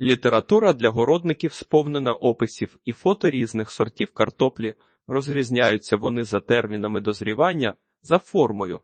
Література для городників сповнена описів і фото різних сортів картоплі. Розрізняються вони за термінами дозрівання, за формою,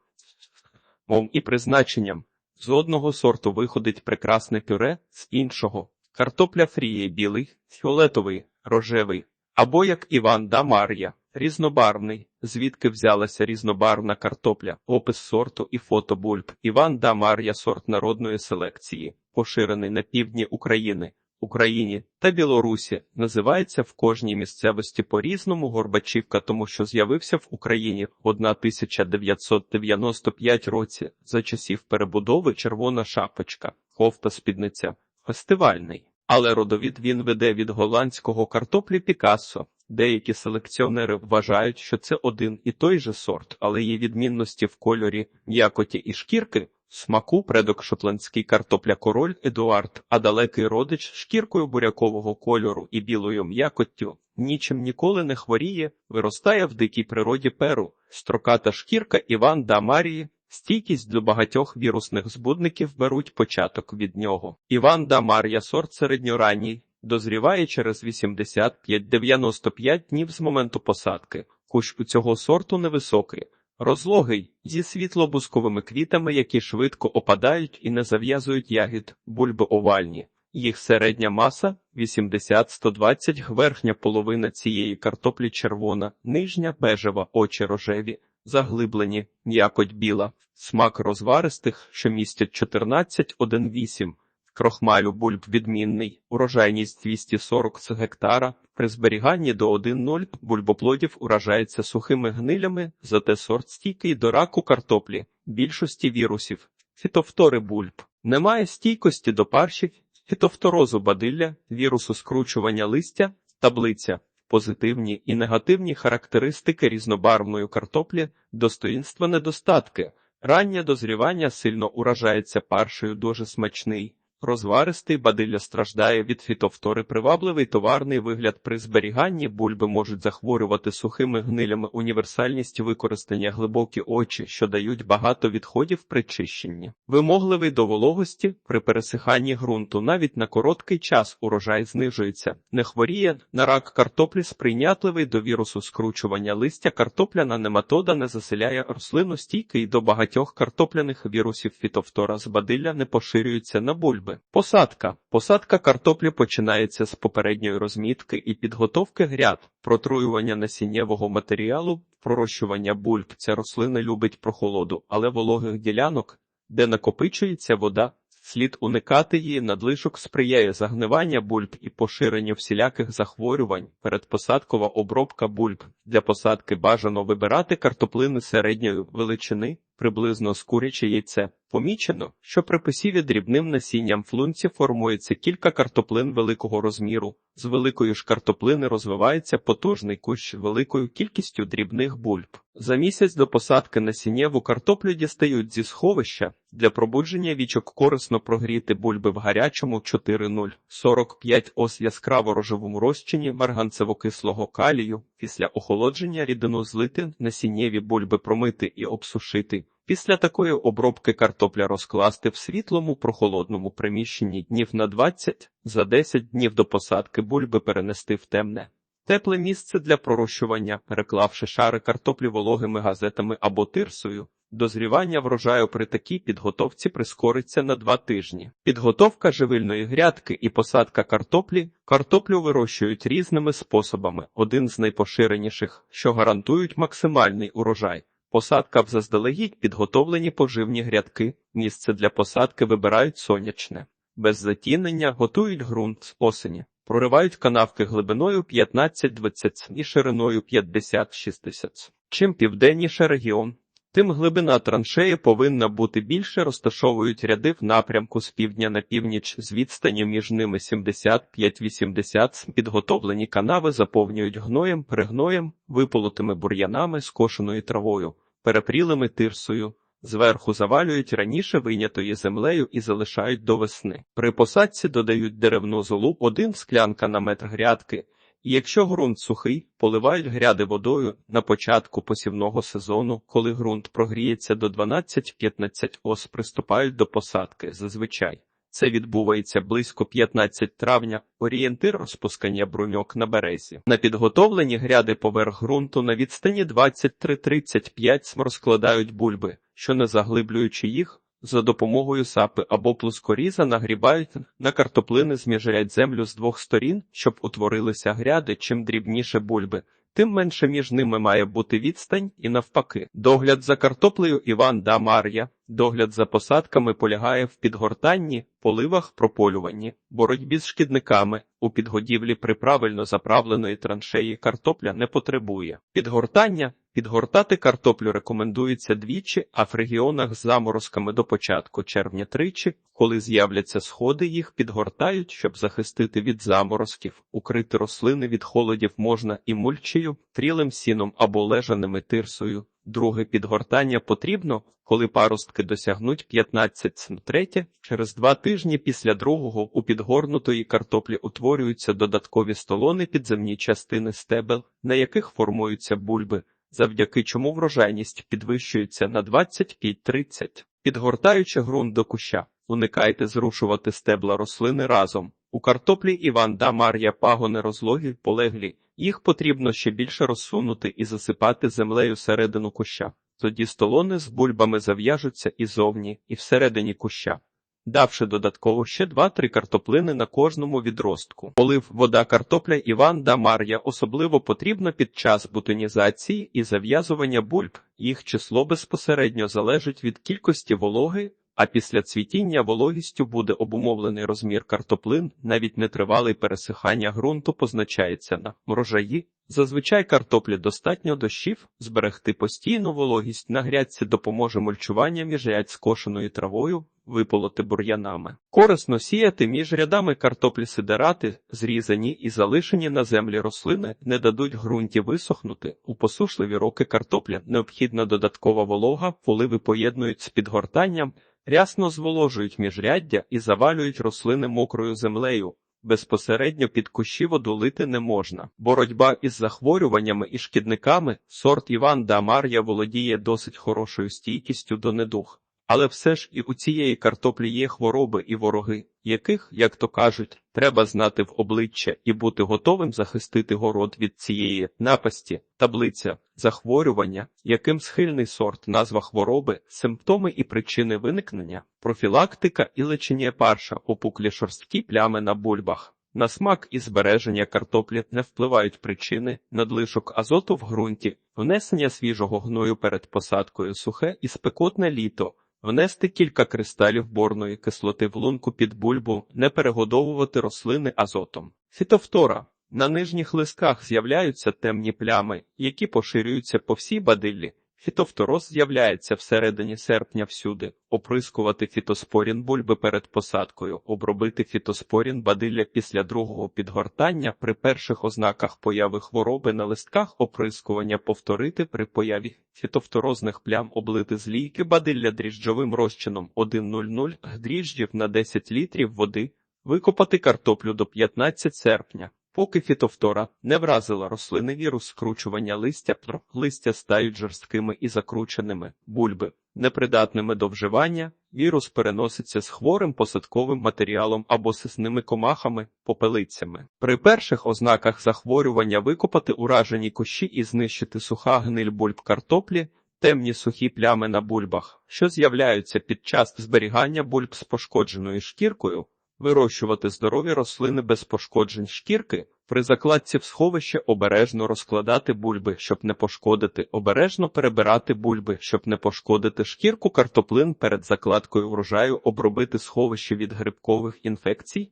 мов і призначенням. З одного сорту виходить прекрасне пюре, з іншого картопля фріє білий, фіолетовий, рожевий, або як Іван да Мар'я, різнобарвний, звідки взялася різнобарвна картопля, опис сорту і фото бульб. Іван да Мар'я сорт народної селекції, поширений на півдні України. Україні та Білорусі називається в кожній місцевості по-різному Горбачівка, тому що з'явився в Україні в 1995 році за часів перебудови червона шапочка, кофта спідниця, фестивальний. Але родовід він веде від голландського картоплі Пікассо. Деякі селекціонери вважають, що це один і той же сорт, але є відмінності в кольорі, м'якоті і шкірки. Смаку предок шотландський картопля король Едуард, а далекий родич шкіркою бурякового кольору і білою м'якоттю, нічим ніколи не хворіє, виростає в дикій природі перу, строката шкірка Іван да Марії, стійкість до багатьох вірусних збудників беруть початок від нього. Іван да Мар'я сорт середньоранній, дозріває через 85-95 днів з моменту посадки. Кущ у цього сорту невисокий. Розлогий, зі світло-бусковими квітами, які швидко опадають і не зав'язують ягід, бульби овальні. Їх середня маса 80-120 верхня половина цієї картоплі червона, нижня бежева, очі рожеві, заглиблені, м'якоть біла, смак розваристих, що містять 14-1,8. Крохмалю бульб відмінний, урожайність 240 з гектара, при зберіганні до 1,0 бульбоплодів уражається сухими гнилями, зате сорт стійкий до раку картоплі, більшості вірусів, фітофтори бульб. Немає стійкості до паршів, фітофторозу бадилля, вірусу скручування листя, таблиця, позитивні і негативні характеристики різнобарвної картоплі, достоїнства недостатки. Раннє дозрівання сильно уражається паршею дуже смачний. Розваристий бадилля страждає від фітофтори. Привабливий товарний вигляд при зберіганні. Бульби можуть захворювати сухими гнилями. Універсальність використання. Глибокі очі, що дають багато відходів при чищенні. Вимогливий до вологості. При пересиханні ґрунту. Навіть на короткий час урожай знижується. Не хворіє на рак картоплі. Сприйнятливий до вірусу скручування листя. Картопляна нематода не заселяє рослину. Стійкий до багатьох картопляних вірусів. Фітофтора з бадилля не поширюється на бульби. Посадка. Посадка картоплі починається з попередньої розмітки і підготовки гряд, протруювання насіннєвого матеріалу, пророщування бульб. Ця рослина любить прохолоду, але вологих ділянок, де накопичується вода, слід уникати її надлишок сприяє загнивання бульб і поширенню всіляких захворювань. Передпосадкова обробка бульб. Для посадки бажано вибирати картоплини середньої величини, приблизно з куряче яйце. Помічено, що при посіві дрібним насінням флунці формується кілька картоплин великого розміру. З великої ж картоплини розвивається потужний кущ великою кількістю дрібних бульб. За місяць до посадки насіннєву картоплю дістають зі сховища. Для пробудження вічок корисно прогріти бульби в гарячому 4,0 45 ос яскраво рожевому розчині марганцево-кислого калію. Після охолодження рідину злити, насіннєві бульби промити і обсушити. Після такої обробки картопля розкласти в світлому прохолодному приміщенні днів на 20, за 10 днів до посадки бульби перенести в темне. Тепле місце для пророщування, переклавши шари картоплі вологими газетами або тирсою. Дозрівання врожаю при такій підготовці прискориться на два тижні. Підготовка живильної грядки і посадка картоплі. Картоплю вирощують різними способами. Один з найпоширеніших, що гарантують максимальний урожай. Посадка в заздалегідь підготовлені поживні грядки. Місце для посадки вибирають сонячне. Без затінення готують ґрунт з осені. Проривають канавки глибиною 15-20 і шириною 50-60. Чим південніше регіон, тим глибина траншеї повинна бути більше, розташовують ряди в напрямку з півдня на північ з відстані між ними 75-80 Підготовлені канави заповнюють гноєм, перегноєм, виполотими бур'янами, скошеною травою, перепрілими тирсою. Зверху завалюють раніше вийнятої землею і залишають до весни. При посадці додають деревну золу один склянка на метр грядки, якщо ґрунт сухий, поливають гряди водою на початку посівного сезону, коли ґрунт прогріється до 12-15 ос, приступають до посадки. Зазвичай Це відбувається близько 15 травня. Орієнтир розпускання бруньок на березі. На підготовлені гряди поверх ґрунту на відстані 23-35 см розкладають бульби, що не заглиблюючи їх, за допомогою сапи або плоскоріза нагрібають на картоплини зміжрять землю з двох сторін, щоб утворилися гряди, чим дрібніше бульби. Тим менше між ними має бути відстань і навпаки. Догляд за картоплею Іван да Мар'я. Догляд за посадками полягає в підгортанні, поливах, прополюванні, боротьбі з шкідниками. У підгодівлі при правильно заправленої траншеї картопля не потребує. Підгортання Підгортати картоплю рекомендується двічі, а в регіонах з заморозками до початку червня тричі, коли з'являться сходи, їх підгортають, щоб захистити від заморозків. Укрити рослини від холодів можна і мульчею, трілим сіном або лежаними тирсою. Друге підгортання потрібно, коли паростки досягнуть 15 см. Третє, через два тижні після другого у підгорнутої картоплі утворюються додаткові столони підземні частини стебел, на яких формуються бульби завдяки чому врожайність підвищується на 25-30. Підгортаючи ґрунт до куща, уникайте зрушувати стебла рослини разом. У картоплі Іван да Мар'я пагони розлогі полеглі, їх потрібно ще більше розсунути і засипати землею середину куща. Тоді столони з бульбами зав'яжуться і зовні, і всередині куща давши додатково ще два-три картоплини на кожному відростку. Полив вода картопля Іван да Мар'я особливо потрібно під час бутонізації і зав'язування бульб. Їх число безпосередньо залежить від кількості вологи, а після цвітіння вологістю буде обумовлений розмір картоплин, навіть нетривалий пересихання ґрунту позначається на врожаї. Зазвичай картоплі достатньо дощів, зберегти постійну вологість на грядці допоможе мульчування між рядь скошеною травою, виполоти бур'янами. Корисно сіяти між рядами картоплі сидерати, зрізані і залишені на землі рослини, не дадуть ґрунті висохнути. У посушливі роки картопля необхідна додаткова волога, поливи поєднують з підгортанням, рясно зволожують міжряддя і завалюють рослини мокрою землею. Безпосередньо під кущі воду лити не можна. Боротьба із захворюваннями і шкідниками сорт Іван да Мар'я володіє досить хорошою стійкістю до недух. Але все ж і у цієї картоплі є хвороби і вороги, яких, як то кажуть, треба знати в обличчя і бути готовим захистити город від цієї напасті, таблиця, захворювання, яким схильний сорт, назва хвороби, симптоми і причини виникнення, профілактика і лечення парша, опуклі шорсткі плями на бульбах. На смак і збереження картоплі не впливають причини, надлишок азоту в ґрунті, внесення свіжого гною перед посадкою сухе і спекотне літо. Внести кілька кристалів борної кислоти в лунку під бульбу, не перегодовувати рослини азотом. Фітофтора. На нижніх листках з'являються темні плями, які поширюються по всій бадиллі. Фітофтороз з'являється всередині серпня всюди, оприскувати фітоспорін бульби перед посадкою, обробити фітоспорін бадилля після другого підгортання при перших ознаках появи хвороби на листках оприскування повторити при появі фітофторозних плям облити з лійки бадилля дріжджовим розчином 1,00 дріжджів на 10 літрів води, викопати картоплю до 15 серпня. Поки фітофтора не вразила рослини вірус скручування листя, листя стають жорсткими і закрученими, бульби, непридатними до вживання, вірус переноситься з хворим посадковим матеріалом або сисними комахами, попелицями. При перших ознаках захворювання викопати уражені кущі і знищити суха гниль бульб картоплі, темні сухі плями на бульбах, що з'являються під час зберігання бульб з пошкодженою шкіркою. Вирощувати здорові рослини без пошкоджень шкірки, при закладці в сховище обережно розкладати бульби, щоб не пошкодити, обережно перебирати бульби, щоб не пошкодити шкірку картоплин перед закладкою врожаю, обробити сховище від грибкових інфекцій,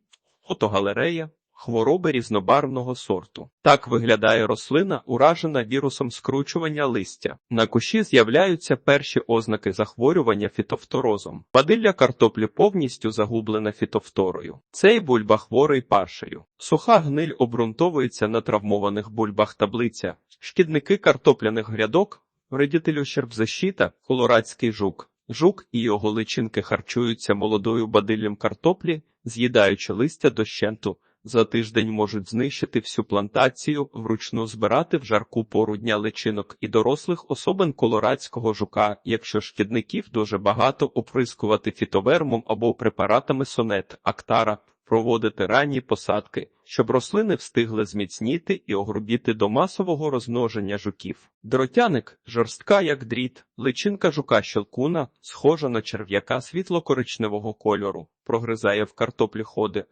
фотогалерея, Хвороби різнобарвного сорту. Так виглядає рослина, уражена вірусом скручування листя. На кущі з'являються перші ознаки захворювання фітофторозом. Падилля картоплі повністю загублена фітофторою. Цей бульба хворий паршею. Суха гниль обґрунтовується на травмованих бульбах таблиця. Шкідники картопляних грядок, вредителю щербзащита, колорадський жук. Жук і його личинки харчуються молодою бадиллям картоплі, з'їдаючи листя дощенту За тиждень можуть знищити всю плантацію, вручну збирати в жарку пору дня личинок і дорослих особин колорадського жука, якщо шкідників дуже багато, оприскувати фітовермом або препаратами сонет, актара, проводити ранні посадки, щоб рослини встигли зміцніти і огрубіти до масового розмноження жуків. Дротяник жорстка, як дріт, личинка жука щелкуна, схожа на черв'яка світло-коричневого кольору, прогризає в картоплі ходи.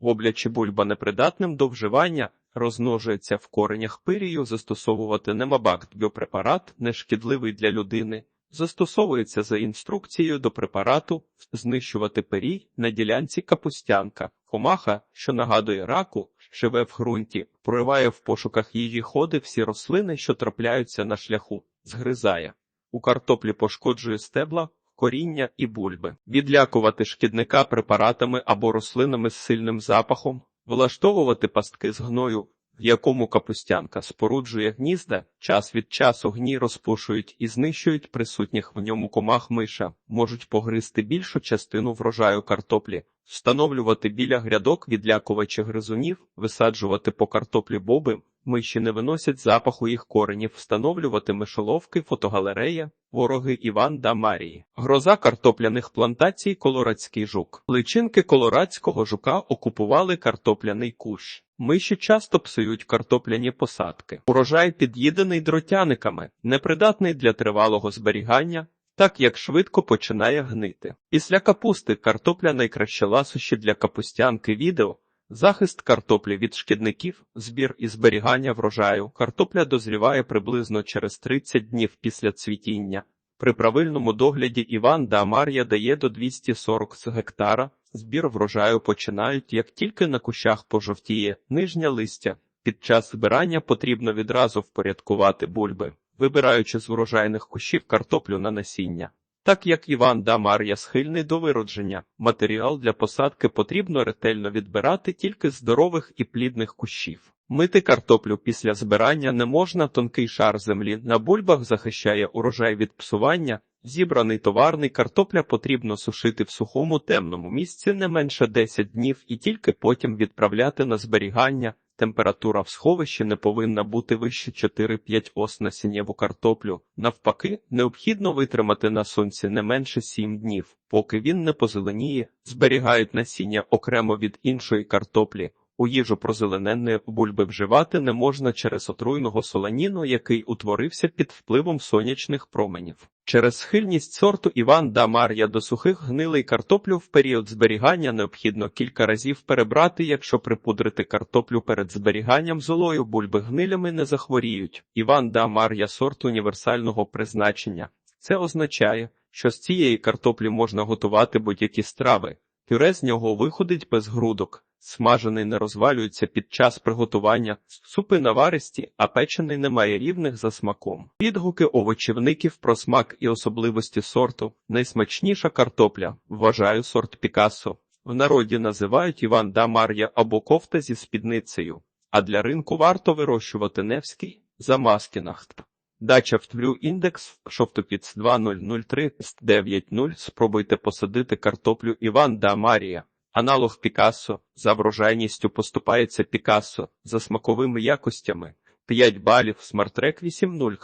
Воблячі бульба непридатним до вживання, розмножується в коренях пирію, застосовувати немабакт біопрепарат, нешкідливий для людини. Застосовується за інструкцією до препарату знищувати перій на ділянці капустянка. Комаха, що нагадує раку, живе в ґрунті, прориває в пошуках їжі ходи всі рослини, що трапляються на шляху, згризає. У картоплі пошкоджує стебла, коріння і бульби. Відлякувати шкідника препаратами або рослинами з сильним запахом, влаштовувати пастки з гною, в якому капустянка споруджує гнізда, час від часу гній розпушують і знищують присутніх в ньому комах миша, можуть погризти більшу частину врожаю картоплі, встановлювати біля грядок відлякувачі гризунів, висаджувати по картоплі боби, миші не виносять запаху їх коренів, встановлювати мишоловки, фотогалерея, вороги Іван да Марії. Гроза картопляних плантацій Колорадський жук. Личинки колорадського жука окупували картопляний кущ. Миші часто псують картопляні посадки. Урожай під'їдений дротяниками, непридатний для тривалого зберігання, так як швидко починає гнити. Після капусти картопля найкраще ласощі для капустянки відео. Захист картоплі від шкідників, збір і зберігання врожаю. Картопля дозріває приблизно через 30 днів після цвітіння. При правильному догляді Іван да Мар'я дає до 240 з гектара. Збір врожаю починають, як тільки на кущах пожовтіє нижнє листя. Під час збирання потрібно відразу впорядкувати бульби, вибираючи з врожайних кущів картоплю на насіння. Так як Іван да Мар'я схильний до виродження, матеріал для посадки потрібно ретельно відбирати тільки здорових і плідних кущів. Мити картоплю після збирання не можна, тонкий шар землі на бульбах захищає урожай від псування. Зібраний товарний картопля потрібно сушити в сухому темному місці не менше 10 днів і тільки потім відправляти на зберігання. Температура в сховищі не повинна бути вище 4-5 ос на сінєву картоплю. Навпаки, необхідно витримати на сонці не менше 7 днів, поки він не позеленіє, зберігають насіння окремо від іншої картоплі. У їжу прозелененної бульби вживати не можна через отруйного солоніну, який утворився під впливом сонячних променів. Через схильність сорту Іван да Мар'я до сухих гнилий картоплю в період зберігання необхідно кілька разів перебрати, якщо припудрити картоплю перед зберіганням золою бульби гнилями не захворіють. Іван да Мар'я сорт універсального призначення. Це означає, що з цієї картоплі можна готувати будь-які страви. Пюре з нього виходить без грудок. Смажений не розвалюється під час приготування, супи наваристі, а печений не має рівних за смаком. Відгуки овочівників про смак і особливості сорту. Найсмачніша картопля. Вважаю сорт Пікассо. В народі називають Іван да Мар'я або кофта зі спідницею. А для ринку варто вирощувати Невський за Маскінахт. Дача втвлю індекс шовтопіц 2003 90. Спробуйте посадити картоплю Іван да Марія. Аналог Пікассо за врожайністю поступається Пікассо за смаковими якостями. 5 балів, смартрек 8.0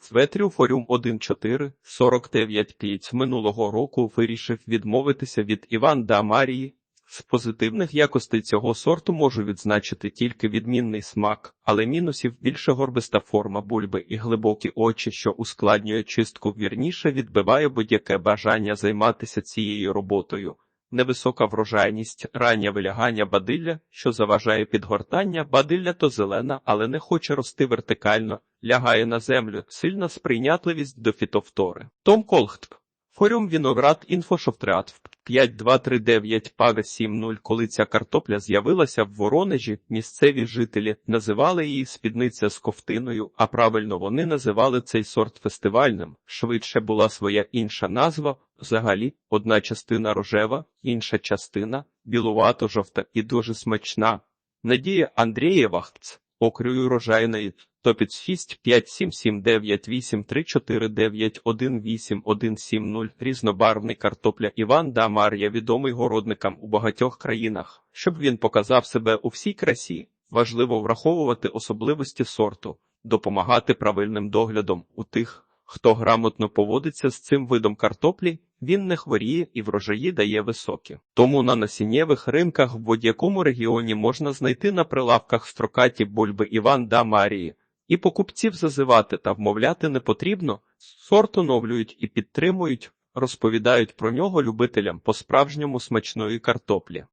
Светрю Форюм 1.4 49.5 минулого року вирішив відмовитися від Іван да Марії. З позитивних якостей цього сорту можу відзначити тільки відмінний смак, але мінусів більше горбиста форма бульби і глибокі очі, що ускладнює чистку вірніше, відбиває будь-яке бажання займатися цією роботою невисока врожайність, раннє вилягання бадилля, що заважає підгортання, бадилля то зелена, але не хоче рости вертикально, лягає на землю, сильна сприйнятливість до фітовтори. Том Колхт. Форум Віноград Інфошофтреат 5239 Пага 70 Коли ця картопля з'явилася в Воронежі, місцеві жителі називали її спідниця з ковтиною, а правильно вони називали цей сорт фестивальним. Швидше була своя інша назва. Взагалі, одна частина рожева, інша частина білувато-жовта і дуже смачна. Надія Андрієва окрюю рожайної то під 6 5 7 7 9 8 3 4 9 1 8 1 7 0 різнобарвний картопля Іван да Мар'я відомий городникам у багатьох країнах. Щоб він показав себе у всій красі, важливо враховувати особливості сорту, допомагати правильним доглядом у тих, хто грамотно поводиться з цим видом картоплі, він не хворіє і врожаї дає високі. Тому на насіннєвих ринках в будь-якому регіоні можна знайти на прилавках строкаті бульби Іван да Марії. І покупців зазивати та вмовляти не потрібно, сорт оновлюють і підтримують, розповідають про нього любителям по-справжньому смачної картоплі.